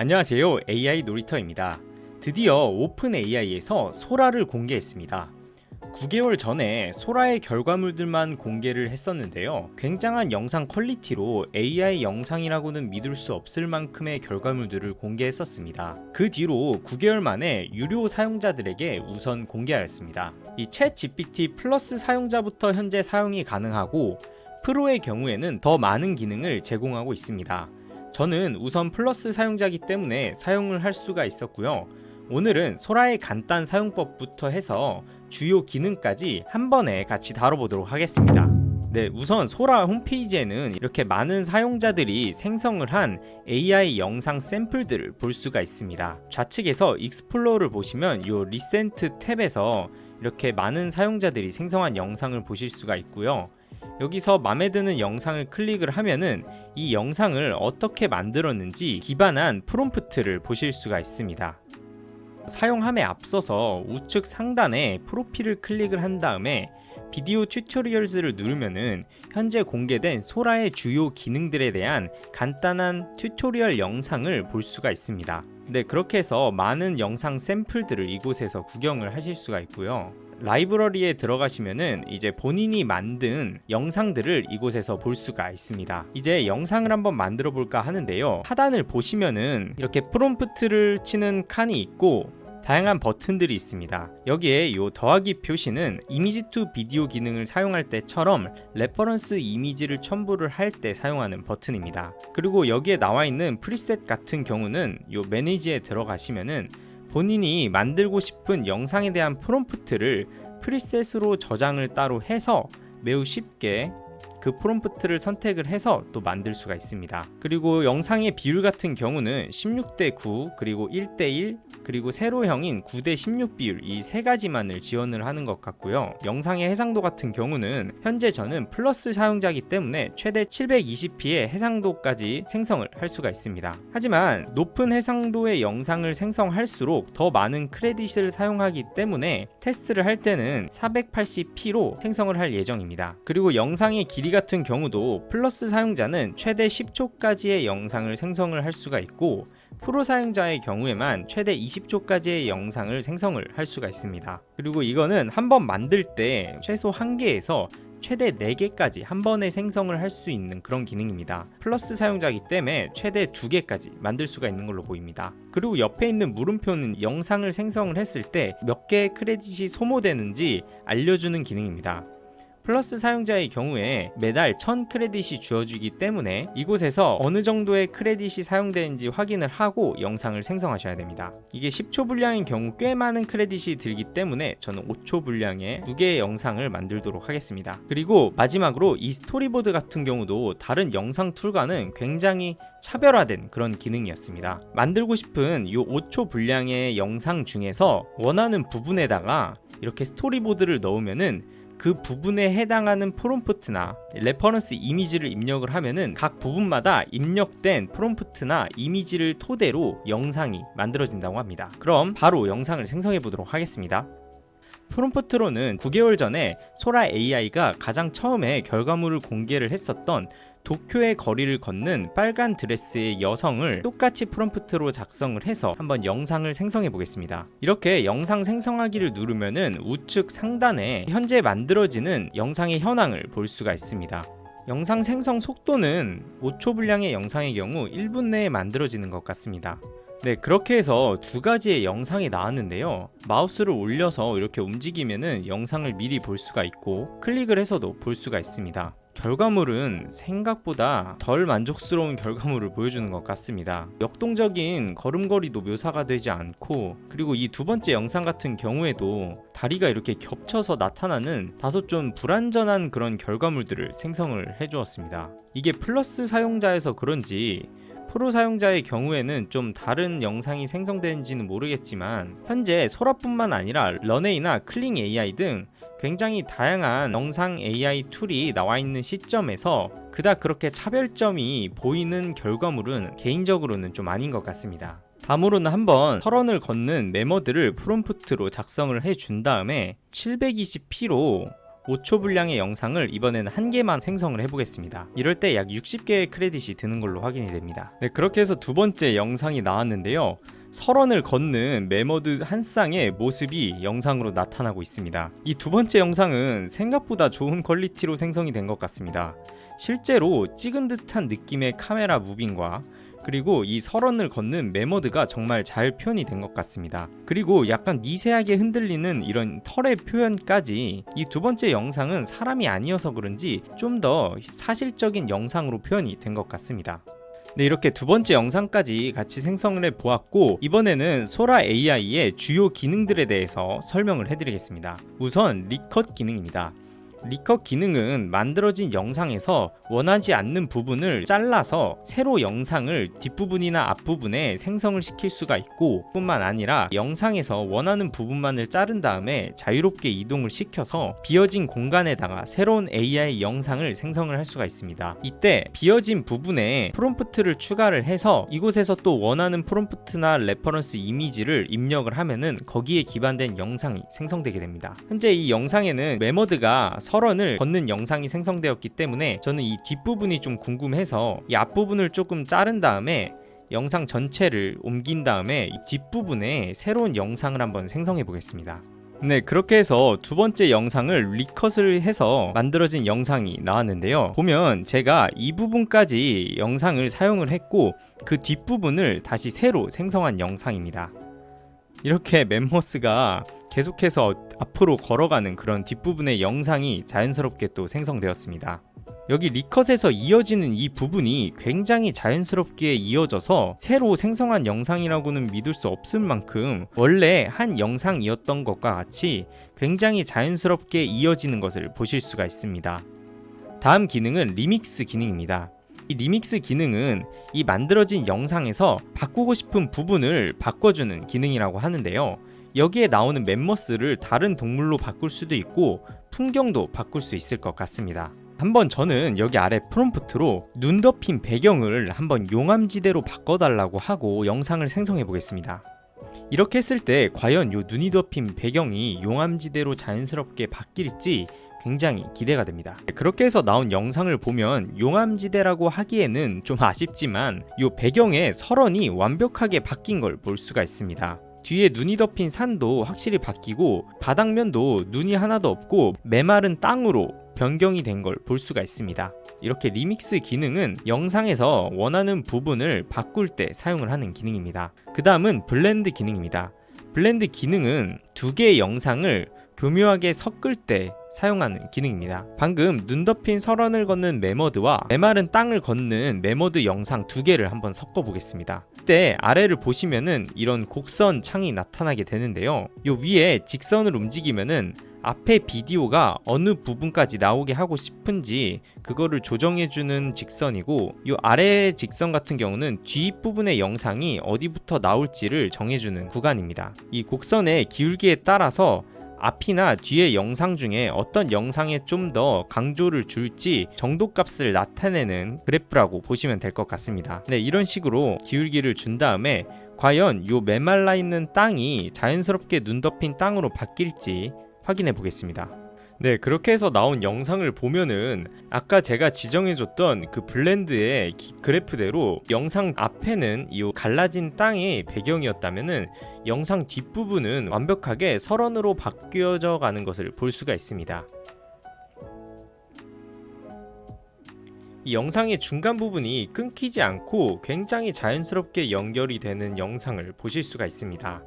안녕하세요. AI 놀이터입니다. 드디어 오픈 AI에서 소라를 공개했습니다. 9개월 전에 소라의 결과물들만 공개를 했었는데요. 굉장한 영상 퀄리티로 AI 영상이라고는 믿을 수 없을 만큼의 결과물들을 공개했었습니다. 그 뒤로 9개월 만에 유료 사용자들에게 우선 공개하였습니다. 이챗 GPT 플러스 사용자부터 현재 사용이 가능하고 프로의 경우에는 더 많은 기능을 제공하고 있습니다. 저는 우선 플러스 사용자이기 때문에 사용을 할 수가 있었고요. 오늘은 소라의 간단 사용법부터 해서 주요 기능까지 한 번에 같이 다뤄보도록 하겠습니다. 네, 우선 소라 홈페이지에는 이렇게 많은 사용자들이 생성을 한 AI 영상 샘플들을 볼 수가 있습니다. 좌측에서 익스플로어를 보시면 이 리센트 탭에서 이렇게 많은 사용자들이 생성한 영상을 보실 수가 있고요. 여기서 마음에 드는 영상을 클릭을 하면은 이 영상을 어떻게 만들었는지 기반한 프롬프트를 보실 수가 있습니다. 사용함에 앞서서 우측 상단에 프로필을 클릭을 한 다음에 비디오 튜토리얼즈를 누르면은 현재 공개된 소라의 주요 기능들에 대한 간단한 튜토리얼 영상을 볼 수가 있습니다. 네, 그렇게 해서 많은 영상 샘플들을 이곳에서 구경을 하실 수가 있고요. 라이브러리에 들어가시면은 이제 본인이 만든 영상들을 이곳에서 볼 수가 있습니다. 이제 영상을 한번 만들어 볼까 하는데요. 하단을 보시면은 이렇게 프롬프트를 치는 칸이 있고 다양한 버튼들이 있습니다. 여기에 이 더하기 표시는 이미지 투 비디오 기능을 사용할 때처럼 레퍼런스 이미지를 첨부를 할 때 사용하는 버튼입니다. 그리고 여기에 나와 있는 프리셋 같은 경우는 이 매니지에 들어가시면은 본인이 만들고 싶은 영상에 대한 프롬프트를 프리셋으로 저장을 따로 해서 매우 쉽게 그 프롬프트를 선택을 해서 또 만들 수가 있습니다. 그리고 영상의 비율 같은 경우는 16대 9 그리고 1대 1 그리고 세로형인 9대 16 비율 이 세 가지만을 지원을 하는 것 같고요. 영상의 해상도 같은 경우는 현재 저는 플러스 사용자이기 때문에 최대 720p의 해상도까지 생성을 할 수가 있습니다. 하지만 높은 해상도의 영상을 생성할수록 더 많은 크레딧을 사용하기 때문에 테스트를 할 때는 480p로 생성을 할 예정입니다. 그리고 영상의 길이 같은 경우도 플러스 사용자는 최대 10초까지의 영상을 생성을 할 수가 있고 프로 사용자의 경우에만 최대 20초까지의 영상을 생성을 할 수가 있습니다. 그리고 이거는 한 번 만들 때 최소 1개에서 최대 4개까지 한 번에 생성을 할 수 있는 그런 기능입니다. 플러스 사용자이기 때문에 최대 2개까지 만들 수가 있는 걸로 보입니다. 그리고 옆에 있는 물음표는 영상을 생성을 했을 때 몇 개의 크레딧이 소모되는지 알려주는 기능입니다. 플러스 사용자의 경우에 매달 1000 크레딧이 주어지기 때문에 이곳에서 어느 정도의 크레딧이 사용되는지 확인을 하고 영상을 생성하셔야 됩니다. 이게 10초 분량인 경우 꽤 많은 크레딧이 들기 때문에 저는 5초 분량의 2개의 영상을 만들도록 하겠습니다. 그리고 마지막으로 이 스토리보드 같은 경우도 다른 영상 툴과는 굉장히 차별화된 그런 기능이었습니다. 만들고 싶은 이 5초 분량의 영상 중에서 원하는 부분에다가 이렇게 스토리보드를 넣으면은 그 부분에 해당하는 프롬프트나 레퍼런스 이미지를 입력을 하면은 각 부분마다 입력된 프롬프트나 이미지를 토대로 영상이 만들어진다고 합니다. 그럼 바로 영상을 생성해 보도록 하겠습니다. 프롬프트로는 9개월 전에 소라 AI가 가장 처음에 결과물을 공개를 했었던 도쿄의 거리를 걷는 빨간 드레스의 여성을 똑같이 프롬프트로 작성을 해서 한번 영상을 생성해 보겠습니다. 이렇게 영상 생성하기를 누르면은 우측 상단에 현재 만들어지는 영상의 현황을 볼 수가 있습니다. 영상 생성 속도는 5초 분량의 영상의 경우 1분 내에 만들어지는 것 같습니다. 네, 그렇게 해서 두 가지의 영상이 나왔는데요. 마우스를 올려서 이렇게 움직이면은 영상을 미리 볼 수가 있고 클릭을 해서도 볼 수가 있습니다. 결과물은 생각보다 덜 만족스러운 결과물을 보여주는 것 같습니다. 역동적인 걸음걸이도 묘사가 되지 않고 그리고 이 두 번째 영상 같은 경우에도 다리가 이렇게 겹쳐서 나타나는 다소 좀 불완전한 그런 결과물들을 생성을 해주었습니다. 이게 플러스 사용자에서 그런지 프로 사용자의 경우에는 좀 다른 영상이 생성되는지는 모르겠지만 현재 소라뿐만 아니라 런웨이나 클링 AI 등 굉장히 다양한 영상 AI 툴이 나와 있는 시점에서 그닥 그렇게 차별점이 보이는 결과물은 개인적으로는 좀 아닌 것 같습니다. 다음으로는 한번 설원을 걷는 메모들을 프롬프트로 작성을 해 준 다음에 720p로 5초 분량의 영상을 이번에는 한 개만 생성을 해보겠습니다. 이럴 때 약 60개의 크레딧이 드는 걸로 확인이 됩니다. 네, 그렇게 해서 두 번째 영상이 나왔는데요. 설원을 걷는 메머드 한 쌍의 모습이 영상으로 나타나고 있습니다. 이 두 번째 영상은 생각보다 좋은 퀄리티로 생성이 된 것 같습니다. 실제로 찍은 듯한 느낌의 카메라 무빙과 그리고 이 설원을 걷는 메머드가 정말 잘 표현이 된 것 같습니다. 그리고 약간 미세하게 흔들리는 이런 털의 표현까지 이 두 번째 영상은 사람이 아니어서 그런지 좀 더 사실적인 영상으로 표현이 된 것 같습니다. 네, 이렇게 두 번째 영상까지 같이 생성을 해 보았고 이번에는 소라 AI의 주요 기능들에 대해서 설명을 해드리겠습니다. 우선 리컷 기능입니다. 리컷 기능은 만들어진 영상에서 원하지 않는 부분을 잘라서 새로 영상을 뒷부분이나 앞부분에 생성을 시킬 수가 있고 뿐만 아니라 영상에서 원하는 부분만을 자른 다음에 자유롭게 이동을 시켜서 비어진 공간에다가 새로운 AI 영상을 생성을 할 수가 있습니다. 이때 비어진 부분에 프롬프트를 추가를 해서 이곳에서 또 원하는 프롬프트나 레퍼런스 이미지를 입력을 하면은 거기에 기반된 영상이 생성되게 됩니다. 현재 이 영상에는 메머드가 설원을 걷는 영상이 생성되었기 때문에 저는 이 뒷부분이 좀 궁금해서 이 앞부분을 조금 자른 다음에 영상 전체를 옮긴 다음에 이 뒷부분에 새로운 영상을 한번 생성해 보겠습니다. 네, 그렇게 해서 두 번째 영상을 리컷을 해서 만들어진 영상이 나왔는데요. 보면 제가 이 부분까지 영상을 사용을 했고 그 뒷부분을 다시 새로 생성한 영상입니다. 이렇게 멤머스가 계속해서 앞으로 걸어가는 그런 뒷부분의 영상이 자연스럽게 또 생성되었습니다. 여기 리컷에서 이어지는 이 부분이 굉장히 자연스럽게 이어져서 새로 생성한 영상이라고는 믿을 수 없을 만큼 원래 한 영상이었던 것과 같이 굉장히 자연스럽게 이어지는 것을 보실 수가 있습니다. 다음 기능은 리믹스 기능입니다. 이 리믹스 기능은 이 만들어진 영상에서 바꾸고 싶은 부분을 바꿔주는 기능이라고 하는데요. 여기에 나오는 멤머스를 다른 동물로 바꿀 수도 있고 풍경도 바꿀 수 있을 것 같습니다. 한번 저는 여기 아래 프롬프트로 눈 덮인 배경을 한번 용암지대로 바꿔달라고 하고 영상을 생성해 보겠습니다. 이렇게 했을 때 과연 요 눈이 덮인 배경이 용암지대로 자연스럽게 바뀔지 굉장히 기대가 됩니다. 그렇게 해서 나온 영상을 보면 용암지대라고 하기에는 좀 아쉽지만 요 배경의 설원이 완벽하게 바뀐 걸 볼 수가 있습니다. 뒤에 눈이 덮인 산도 확실히 바뀌고 바닥면도 눈이 하나도 없고 메마른 땅으로 변경이 된 걸 볼 수가 있습니다. 이렇게 리믹스 기능은 영상에서 원하는 부분을 바꿀 때 사용을 하는 기능입니다. 그 다음은 블렌드 기능입니다. 블렌드 기능은 두 개의 영상을 교묘하게 섞을 때 사용하는 기능입니다. 방금 눈 덮인 설원을 걷는 메머드와 메마른 땅을 걷는 메머드 영상 두 개를 한번 섞어 보겠습니다. 이때 아래를 보시면은 이런 곡선 창이 나타나게 되는데요. 요 위에 직선을 움직이면은 앞에 비디오가 어느 부분까지 나오게 하고 싶은지 그거를 조정해주는 직선이고 이 아래 직선 같은 경우는 뒷부분의 영상이 어디부터 나올지를 정해주는 구간입니다. 이 곡선의 기울기에 따라서 앞이나 뒤의 영상 중에 어떤 영상에 좀 더 강조를 줄지 정도값을 나타내는 그래프라고 보시면 될 것 같습니다. 네, 이런 식으로 기울기를 준 다음에 과연 요 메말라 있는 땅이 자연스럽게 눈 덮인 땅으로 바뀔지 확인해 보겠습니다. 네, 그렇게 해서 나온 영상을 보면은 아까 제가 지정해줬던 그 블렌드의 기- 그래프대로 영상 앞에는 이 갈라진 땅이 배경이었다면은 영상 뒷부분은 완벽하게 설원으로 바뀌어져 가는 것을 볼 수가 있습니다. 이 영상의 중간 부분이 끊기지 않고 굉장히 자연스럽게 연결이 되는 영상을 보실 수가 있습니다.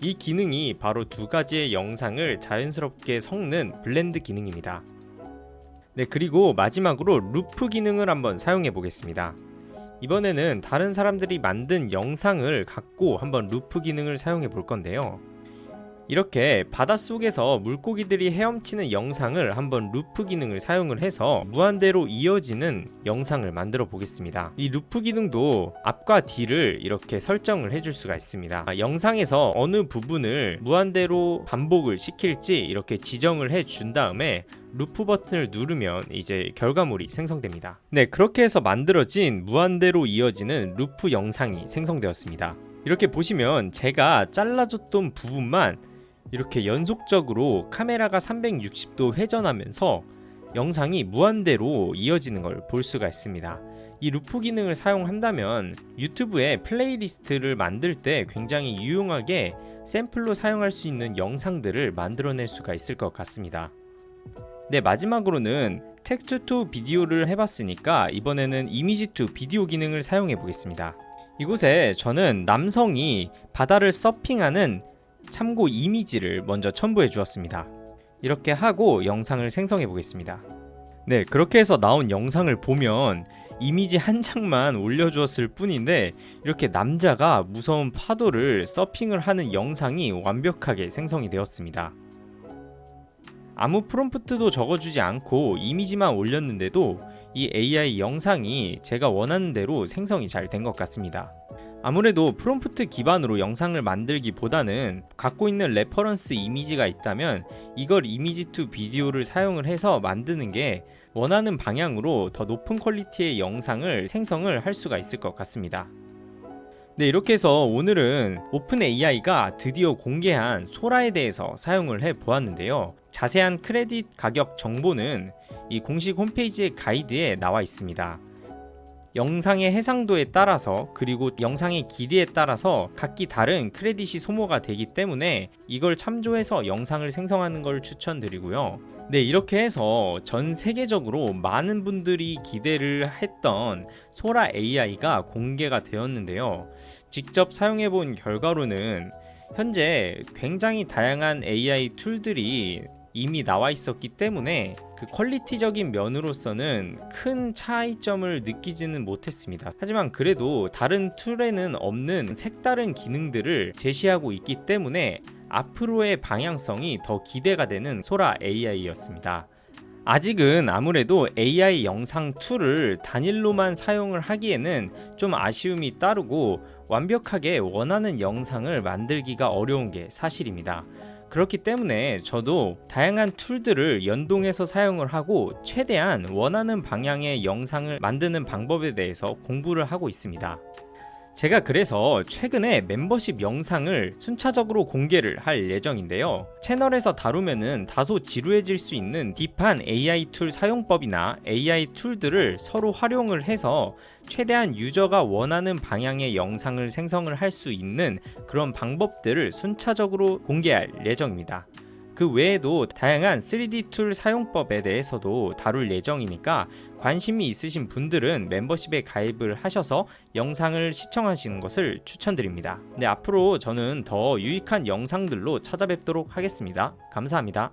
이 기능이 바로 두 가지의 영상을 자연스럽게 섞는 블렌드 기능입니다. 네, 그리고 마지막으로 루프 기능을 한번 사용해 보겠습니다. 이번에는 다른 사람들이 만든 영상을 갖고 한번 루프 기능을 사용해 볼 건데요. 이렇게 바닷속에서 물고기들이 헤엄치는 영상을 한번 루프 기능을 사용을 해서 무한대로 이어지는 영상을 만들어 보겠습니다. 이 루프 기능도 앞과 뒤를 이렇게 설정을 해줄 수가 있습니다. 아, 영상에서 어느 부분을 무한대로 반복을 시킬지 이렇게 지정을 해 준 다음에 루프 버튼을 누르면 이제 결과물이 생성됩니다. 네, 그렇게 해서 만들어진 무한대로 이어지는 루프 영상이 생성되었습니다. 이렇게 보시면 제가 잘라줬던 부분만 이렇게 연속적으로 카메라가 360도 회전하면서 영상이 무한대로 이어지는 걸 볼 수가 있습니다. 이 루프 기능을 사용한다면 유튜브에 플레이리스트를 만들 때 굉장히 유용하게 샘플로 사용할 수 있는 영상들을 만들어낼 수가 있을 것 같습니다. 네, 마지막으로는 텍스트 투 비디오를 해봤으니까 이번에는 이미지 투 비디오 기능을 사용해 보겠습니다. 이곳에 저는 남성이 바다를 서핑하는 참고 이미지를 먼저 첨부해 주었습니다. 이렇게 하고 영상을 생성해 보겠습니다. 네, 그렇게 해서 나온 영상을 보면 이미지 한 장만 올려주었을 뿐인데 이렇게 남자가 무서운 파도를 서핑을 하는 영상이 완벽하게 생성이 되었습니다. 아무 프롬프트도 적어주지 않고 이미지만 올렸는데도 이 AI 영상이 제가 원하는 대로 생성이 잘 된 것 같습니다. 아무래도 프롬프트 기반으로 영상을 만들기보다는 갖고 있는 레퍼런스 이미지가 있다면 이걸 이미지 투 비디오를 사용을 해서 만드는 게 원하는 방향으로 더 높은 퀄리티의 영상을 생성을 할 수가 있을 것 같습니다. 네, 이렇게 해서 오늘은 오픈 AI가 드디어 공개한 소라에 대해서 사용을 해 보았는데요. 자세한 크레딧 가격 정보는 이 공식 홈페이지의 가이드에 나와 있습니다. 영상의 해상도에 따라서 그리고 영상의 길이에 따라서 각기 다른 크레딧이 소모가 되기 때문에 이걸 참조해서 영상을 생성하는 걸 추천드리고요. 네, 이렇게 해서 전 세계적으로 많은 분들이 기대를 했던 소라 AI가 공개가 되었는데요. 직접 사용해 본 결과로는 현재 굉장히 다양한 AI 툴들이 이미 나와 있었기 때문에 그 퀄리티적인 면으로서는 큰 차이점을 느끼지는 못했습니다. 하지만 그래도 다른 툴에는 없는 색다른 기능들을 제시하고 있기 때문에 앞으로의 방향성이 더 기대가 되는 소라 AI였습니다. 아직은 아무래도 AI 영상 툴을 단일로만 사용을 하기에는 좀 아쉬움이 따르고 완벽하게 원하는 영상을 만들기가 어려운 게 사실입니다. 그렇기 때문에 저도 다양한 툴들을 연동해서 사용을 하고 최대한 원하는 방향의 영상을 만드는 방법에 대해서 공부를 하고 있습니다. 제가 그래서 최근에 멤버십 영상을 순차적으로 공개를 할 예정인데요. 채널에서 다루면은 다소 지루해질 수 있는 딥한 AI 툴 사용법이나 AI 툴들을 서로 활용을 해서 최대한 유저가 원하는 방향의 영상을 생성을 할 수 있는 그런 방법들을 순차적으로 공개할 예정입니다. 그 외에도 다양한 3D 툴 사용법에 대해서도 다룰 예정이니까 관심이 있으신 분들은 멤버십에 가입을 하셔서 영상을 시청하시는 것을 추천드립니다. 네, 앞으로 저는 더 유익한 영상들로 찾아뵙도록 하겠습니다. 감사합니다.